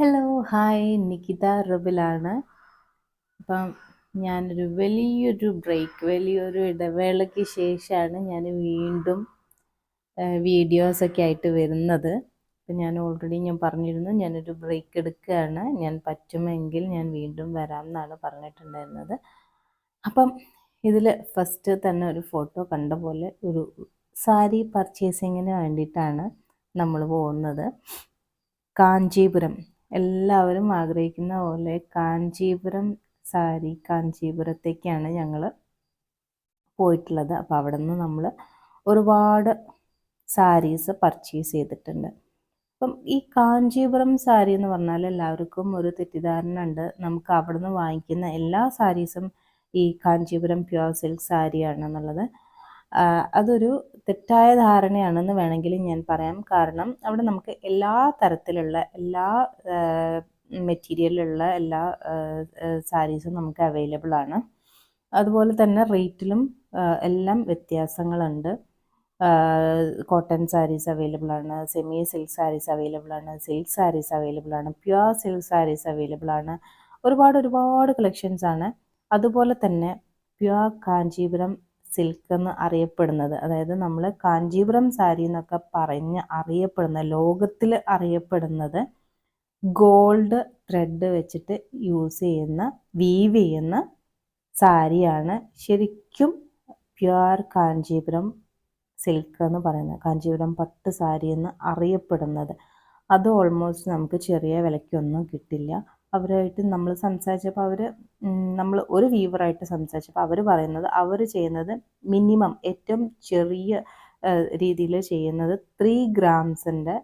Hello hi Nikhita റബിലാണ്. അപ്പം ഞാനൊരു വലിയൊരു ബ്രേക്ക് വലിയൊരു ഇടവേളയ്ക്ക് ശേഷമാണ് ഞാൻ വീണ്ടും വീഡിയോസൊക്കെ ആയിട്ട് വരുന്നത്. അപ്പം ഞാൻ ഓൾറെഡി ഞാൻ പറഞ്ഞിരുന്നു ഞാനൊരു ബ്രേക്ക് എടുക്കുകയാണ്. ഞാൻ പറ്റുമെങ്കിൽ ഞാൻ വീണ്ടും വരാം എന്നാണ് പറഞ്ഞിട്ടുണ്ടായിരുന്നത്. അപ്പം ഇതിൽ ഫസ്റ്റ് തന്നെ ഒരു ഫോട്ടോ കണ്ട പോലെ ഒരു സാരി പർച്ചേസിങ്ങിന് വേണ്ടിയിട്ടാണ് നമ്മൾ പോകുന്നത്. കാഞ്ചീപുരം. എല്ലാവരും ആഗ്രഹിക്കുന്ന പോലെ കാഞ്ചീപുരം സാരി കാഞ്ചീപുരത്തേക്കാണ് ഞങ്ങൾ പോയിട്ടുള്ളത്. അപ്പോൾ അവിടെ നിന്ന് നമ്മൾ ഒരുപാട് സാരീസ് പർച്ചേസ് ചെയ്തിട്ടുണ്ട്. അപ്പം ഈ കാഞ്ചീപുരം സാരി എന്ന് പറഞ്ഞാൽ എല്ലാവർക്കും ഒരു തെറ്റിദ്ധാരണ ഉണ്ട്. നമുക്ക് അവിടെ നിന്ന് വാങ്ങിക്കുന്ന എല്ലാ സാരീസും ഈ കാഞ്ചീപുരം പ്യുവർ സിൽക്ക് സാരിയാണെന്നുള്ളത് അതൊരു തെറ്റായ ധാരണയാണെന്ന് വേണമെങ്കിൽ ഞാൻ പറയാം. കാരണം അവിടെ നമുക്ക് എല്ലാ തരത്തിലുള്ള എല്ലാ മെറ്റീരിയലുള്ള എല്ലാ സാരീസും നമുക്ക് അവൈലബിൾ ആണ്. അതുപോലെ തന്നെ റേറ്റിലും എല്ലാം വ്യത്യാസങ്ങളുണ്ട്. കോട്ടൺ സാരീസ് അവൈലബിൾ ആണ് സെമി സിൽക്ക് സാരീസ് അവൈലബിൾ ആണ് സിൽക്ക് സാരീസ് അവൈലബിൾ ആണ് പ്യുവർ സിൽക്ക് സാരീസ് അവൈലബിൾ ആണ്. ഒരുപാട് ഒരുപാട് കളക്ഷൻസ് ആണ്. അതുപോലെ തന്നെ പ്യുവർ കാഞ്ചീപുരം സിൽക്ക് എന്ന് അറിയപ്പെടുന്നത്. അതായത് നമ്മൾ കാഞ്ചീപുരം സാരി എന്നൊക്കെ പറഞ്ഞ് അറിയപ്പെടുന്ന ലോകത്തിൽ അറിയപ്പെടുന്നത് ഗോൾഡ് ത്രെഡ് വെച്ചിട്ട് യൂസ് ചെയ്യുന്ന വീവ് ചെയ്യുന്ന സാരിയാണ് ശരിക്കും പ്യുവർ കാഞ്ചീപുരം സിൽക്ക് എന്ന് പറയുന്നത്. കാഞ്ചീപുരം പട്ട് സാരി എന്ന് അറിയപ്പെടുന്നത്. അത് ഓൾമോസ്റ്റ് നമുക്ക് ചെറിയ വിലയ്ക്കൊന്നും കിട്ടില്ല. അവരുമായിട്ട് നമ്മൾ സംസാരിച്ചപ്പോൾ അവർ നമ്മൾ ഒരു വ്യൂവറായിട്ട് സംസാരിച്ചപ്പോൾ അവർ പറയുന്നത് അവർ ചെയ്യുന്നത് മിനിമം ഏറ്റവും ചെറിയ രീതിയിൽ ചെയ്യുന്നത് ത്രീ ഗ്രാംസിന്റെ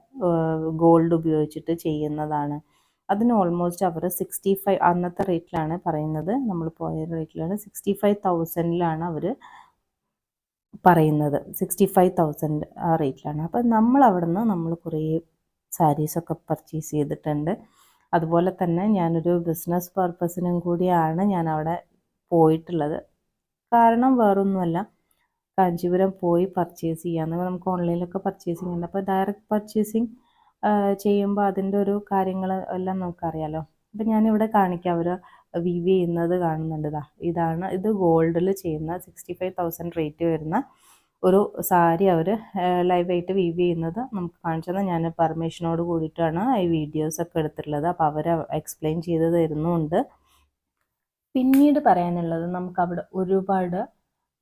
ഗോൾഡ് ഉപയോഗിച്ചിട്ട് ചെയ്യുന്നതാണ്. അതിന് ഓൾമോസ്റ്റ് അവർ സിക്സ്റ്റി ഫൈവ് അന്നത്തെ റേറ്റിലാണ് പറയുന്നത് നമ്മൾ പോയ റേറ്റിലാണ് സിക്സ്റ്റി ഫൈവ് തൗസൻഡിലാണ് അവർ പറയുന്നത്. സിക്സ്റ്റി ഫൈവ് തൗസൻഡ് ആ റേറ്റിലാണ്. അപ്പം നമ്മൾ അവിടെ നിന്ന് നമ്മൾ കുറേ സാരീസൊക്കെ പർച്ചേസ് ചെയ്തിട്ടുണ്ട്. അതുപോലെ തന്നെ ഞാനൊരു ബിസിനസ് പർപ്പസിനും കൂടിയാണ് ഞാൻ അവിടെ പോയിട്ടുള്ളത്. കാരണം വേറൊന്നുമല്ല. കാഞ്ചീപുരം പോയി പർച്ചേസ് ചെയ്യാന്ന് നമുക്ക് ഓൺലൈനിലൊക്കെ പർച്ചേസിങ് ഉണ്ട് അപ്പോൾ ഡയറക്റ്റ് പർച്ചേസിങ് ചെയ്യുമ്പോൾ അതിന്റെ ഒരു കാര്യങ്ങൾ എല്ലാം നമുക്കറിയാലോ. അപ്പം ഞാനിവിടെ കാണിക്കാം. അവർ വിവ് ചെയ്യുന്നത് കാണുന്നുണ്ട് ഇതാ ഇതാണ് ഇത് ഗോൾഡിൽ ചെയ്യുന്ന സിക്സ്റ്റി ഫൈവ് തൗസൻഡ് റേറ്റ് വരുന്ന ഒരു സാരി അവർ ലൈവായിട്ട് വീവ് ചെയ്യുന്നത് നമുക്ക് കാണിച്ചു തന്നെ. ഞാൻ പെർമിഷനോട് കൂടിയിട്ടാണ് ഈ വീഡിയോസൊക്കെ എടുത്തിട്ടുള്ളത്. അപ്പോൾ അവർ എക്സ്പ്ലെയിൻ ചെയ്ത് തരുന്നുണ്ട്. പിന്നീട് പറയാനുള്ളത് നമുക്ക് അവിടെ ഒരുപാട്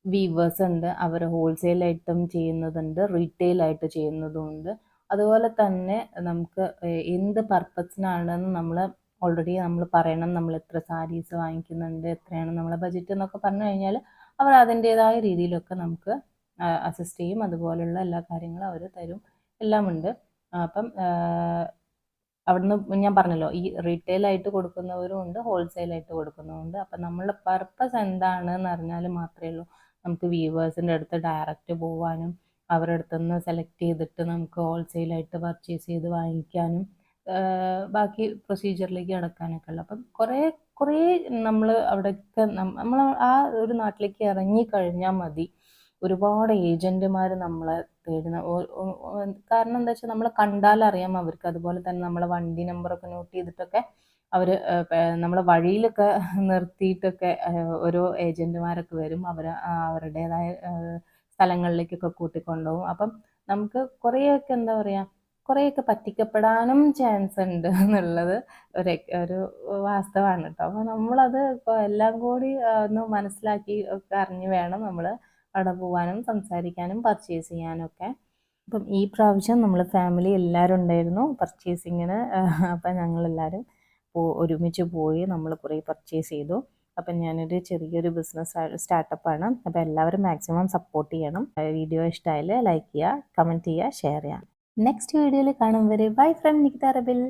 വീവേഴ്സ് ഉണ്ട്. അവർ ഹോൾസെയിലായിട്ടും ചെയ്യുന്നതുണ്ട് റീറ്റെയിലായിട്ട് ചെയ്യുന്നതുമുണ്ട് അതുപോലെ തന്നെ നമുക്ക് എന്ത് പർപ്പസിനാണെന്ന് നമ്മൾ ഓൾറെഡി നമ്മൾ പറയണം. നമ്മൾ എത്ര സാരീസ് വാങ്ങിക്കുന്നുണ്ട് എത്രയാണ് നമ്മളെ ബജറ്റ് എന്നൊക്കെ പറഞ്ഞു കഴിഞ്ഞാൽ അവർ അതിന്റേതായ രീതിയിലൊക്കെ നമുക്ക് അസിസ്റ്റ് ചെയ്യും. അതുപോലുള്ള എല്ലാ കാര്യങ്ങളും അവർ തരും. എല്ലാമുണ്ട്. അപ്പം അവിടുന്ന് ഞാൻ പറഞ്ഞല്ലോ ഈ റീറ്റെയിൽ ആയിട്ട് കൊടുക്കുന്നവരും ഉണ്ട് ഹോൾസെയിൽ ഹോൾസെയിലായിട്ട് കൊടുക്കുന്നവരുണ്ട്. അപ്പം നമ്മളുടെ പർപ്പസ് എന്താണെന്ന് അറിഞ്ഞാൽ മാത്രമേ ഉള്ളൂ. നമുക്ക് വ്യൂവേഴ്സിന്റെ അടുത്ത് ഡയറക്റ്റ് പോവാനും അവരുടെ അടുത്ത് നിന്ന് സെലക്ട് ചെയ്തിട്ട് നമുക്ക് ഹോൾസെയിലായിട്ട് പർച്ചേസ് ചെയ്ത് വാങ്ങിക്കാനും ബാക്കി പ്രൊസീജിയറിലേക്ക് കടക്കാനൊക്കെ ഉള്ളു. അപ്പം കുറേ കുറേ നമ്മൾ അവിടെയൊക്കെ നമ്മൾ ആ ഒരു നാട്ടിലേക്ക് ഇറങ്ങിക്കഴിഞ്ഞാൽ മതി. ഒരുപാട് ഏജന്റുമാർ നമ്മളെ തേടുന്ന കാരണം എന്താ വെച്ചാൽ നമ്മളെ കണ്ടാലറിയാം അവർക്ക്. അതുപോലെ തന്നെ നമ്മളെ വണ്ടി നമ്പറൊക്കെ നോട്ട് ചെയ്തിട്ടൊക്കെ അവർ നമ്മളെ വഴിയിലൊക്കെ നിർത്തിയിട്ടൊക്കെ ഓരോ ഏജന്റുമാരൊക്കെ വരും. അവർ അവരുടേതായ സ്ഥലങ്ങളിലേക്കൊക്കെ കൂട്ടിക്കൊണ്ടുപോകും. അപ്പം നമുക്ക് കുറേയൊക്കെ എന്താ പറയുക കുറേയൊക്കെ പറ്റിക്കപ്പെടാനും ചാൻസ് ഉണ്ട് എന്നുള്ളത് ഒരു ഒരു വാസ്തവമാണ് കേട്ടോ അപ്പോൾ നമ്മളത് എല്ലാം കൂടി ഒന്ന് മനസ്സിലാക്കി ഒക്കെ അറിഞ്ഞ് വേണം നമ്മൾ അവിടെ സംസാരിക്കാനും പർച്ചേസ് ചെയ്യാനും ഒക്കെ അപ്പം ഈ പ്രാവശ്യം നമ്മൾ ഫാമിലി എല്ലാവരും ഉണ്ടായിരുന്നു. പർച്ചേസിങ്ങിന് അപ്പം ഞങ്ങളെല്ലാവരും ഒരുമിച്ച് പോയി നമ്മൾ കുറേ പർച്ചേസ് ചെയ്തു. അപ്പം ഞാനൊരു ചെറിയൊരു ബിസിനസ് സ്റ്റാർട്ടപ്പാണ് അപ്പം എല്ലാവരും മാക്സിമം സപ്പോർട്ട് ചെയ്യണം. വീഡിയോ ഇഷ്ടമായാൽ ലൈക്ക് ചെയ്യുക കമന്റ് ചെയ്യുക ഷെയർ ചെയ്യുക. നെക്സ്റ്റ് വീഡിയോയിൽ കാണും വരെ. Bye from Nikita റബിൽ